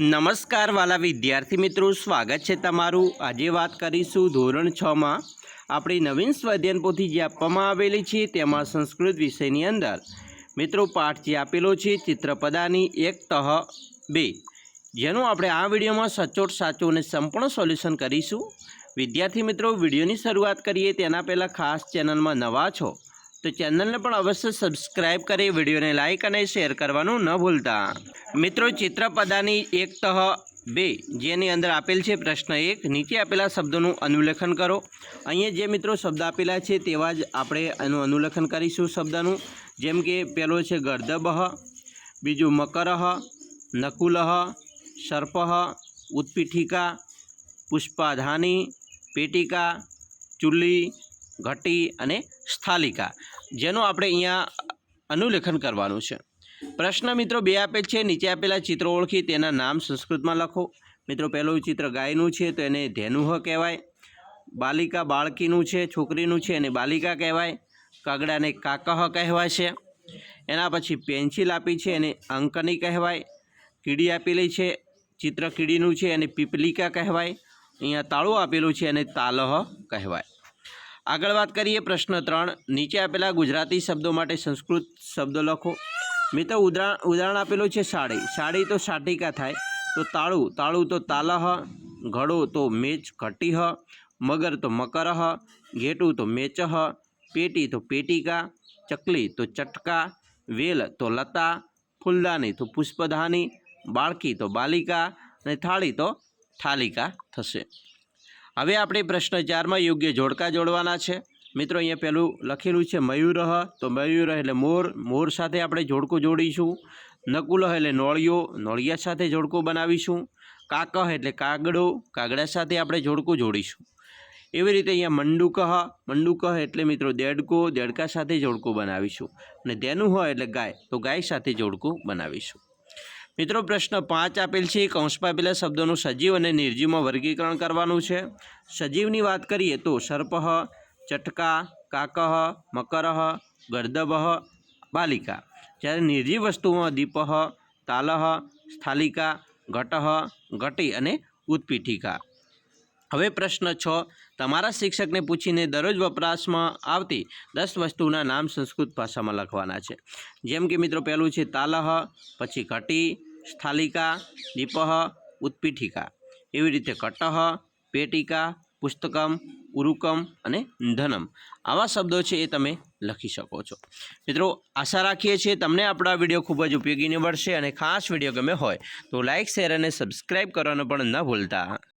નમસ્કાર વાલા વિદ્યાર્થી મિત્રો, સ્વાગત છે તમારું. આજે વાત કરીશું ધોરણ છમાં. આપણી નવીન સ્વાધ્યાયન પોથી જે આપવામાં આવેલી છે તેમાં સંસ્કૃત વિષયની અંદર. મિત્રો, પાઠ જે આપેલો છે ચિત્રપદાની એક તહ બે. જેનું આપણે આ વિડીયોમાં સચોટ, સાચું અને સંપૂર્ણ સોલ્યુશન કરીશું. વિદ્યાર્થી મિત્રો, વિડીયોની શરૂઆત કરીએ. તેના પહેલાં ખાસ ચેનલમાં નવા છો તો ચેનલને પણ અવશ્ય સબસ્ક્રાઇબ કરી, વિડીયોને લાઇક અને શેર કરવાનું ન ભૂલતા. મિત્રો, ચિત્રપદાની એક તહ બે, જેની અંદર આપેલ છે પ્રશ્ન એક, નીચે આપેલા શબ્દોનું અનુલેખન કરો. અહીંયા જે મિત્રો શબ્દ આપેલા છે તેવા જ આપણે એનું અનુલેખન કરીશું શબ્દનું. જેમ કે પહેલો છે ગર્દભ બીજું મકરહ, નકુલહ સર્પ ઉત્પીઠિકા, પુષ્પાધાની, પેટિકા, ચુલ્લી, ઘટી અને સ્થાલિકા. જેનું આપણે અહીંયા અનુલેખન કરવાનું છે. પ્રશ્ન મિત્રો બે આપેલ છે, નીચે આપેલા ચિત્રો ઓળખી, તેના નામ સંસ્કૃતમાં લખો. મિત્રો, પહેલું ચિત્ર ગાયનું છે, તો એને ધેનુહ કહેવાય. બાલિકા બાળકીનું છે, છોકરીનું છે, એને બાલિકા કહેવાય. કાગડાને કાકહ કહેવાય છે. એના પછી પેન્સિલ આપી છે, એને અંકની કહેવાય. કીડી આપેલી છે, ચિત્ર કીડીનું છે, એને પીપલિકા કહેવાય. અહીંયા તાળું આપેલું છે, એને તાલહ કહેવાય. આગળ વાત કરીએ પ્રશ્ન ત્રણ. નીચે આપેલા ગુજરાતી શબ્દો માટે સંસ્કૃત શબ્દો લખો. મિત્રો, ઉદાહરણ ઉદાહરણ આપેલું છે સાડી. સાડી તો સાટિકા થાય. તો તાળું. તાળું તો તાલહ. ઘડો તો મેચ ઘટીહ. મગર તો મકરહ. ઘેટું તો મેચહ. પેટી તો પેટિકા. ચકલી તો ચટકા. વેલ તો લતા. ફૂલદાની તો પુષ્પધાની. બાળકી તો બાલિકા. અને થાળી તો થાલિકા થશે. હવે આપણે પ્રશ્ન ચારમાં યોગ્ય જોડકા જોડવાના છે. મિત્રો, અહીંયા પહેલું લખેલું છે મયુરહ તો મયુર એટલે મોર. મોર સાથે આપણે જોડકું જોડીશું. નકુલહ એટલે નોળિયો. નોળિયા સાથે જોડકું બનાવીશું. કાકહ એટલે કાગડો. કાગડા સાથે આપણે જોડકું જોડીશું. એવી રીતે અહીંયા મંડુકહ મંડુકહ એટલે મિત્રો દેડકો. દેડકા સાથે જોડકું બનાવીશું. અને તેનું હોય એટલે ગાય. તો ગાય સાથે જોડકું બનાવીશું. મિત્રો, પ્રશ્ન પાંચ આપેલ છે. કૌંસમાં આપેલા શબ્દોનું સજીવ અને નિર્જીવમાં વર્ગીકરણ કરવાનું છે. સજીવની વાત કરીએ તો સર્પહ ચટકા કાકહ મકરહ ગર્દભ, બાલિકા. જ્યારે નિર્જીવ વસ્તુમાં દીપહ તાલહ સ્થાલિકા ઘટહ ઘટી અને ઉત્પીઠિકા. હવે પ્રશ્ન છ. તમારા શિક્ષકને પૂછીને દરરોજ વપરાશમાં આવતી દસ વસ્તુના નામ સંસ્કૃત ભાષામાં લખવાના છે. જેમ કે મિત્રો પહેલું છે તાલહ, પછી ઘટી, સ્થાલિકા, દીપહ, ઉત્પીઠિકા. એવી રીતે કટહ, પેટિકા, પુસ્તકમ, ઉરુકમ અને ધનમ. આવા શબ્દો છે એ તમે લખી શકો છો. મિત્રો, આશા રાખીએ છીએ તમને આપણા વીડિયો ખૂબ જ ઉપયોગી નીવડશે અને ખાસ વીડિયો ગમે હોય તો લાઇક શેર અને સબસ્ક્રાઈબ કરવાનું પણ ન ભૂલતા.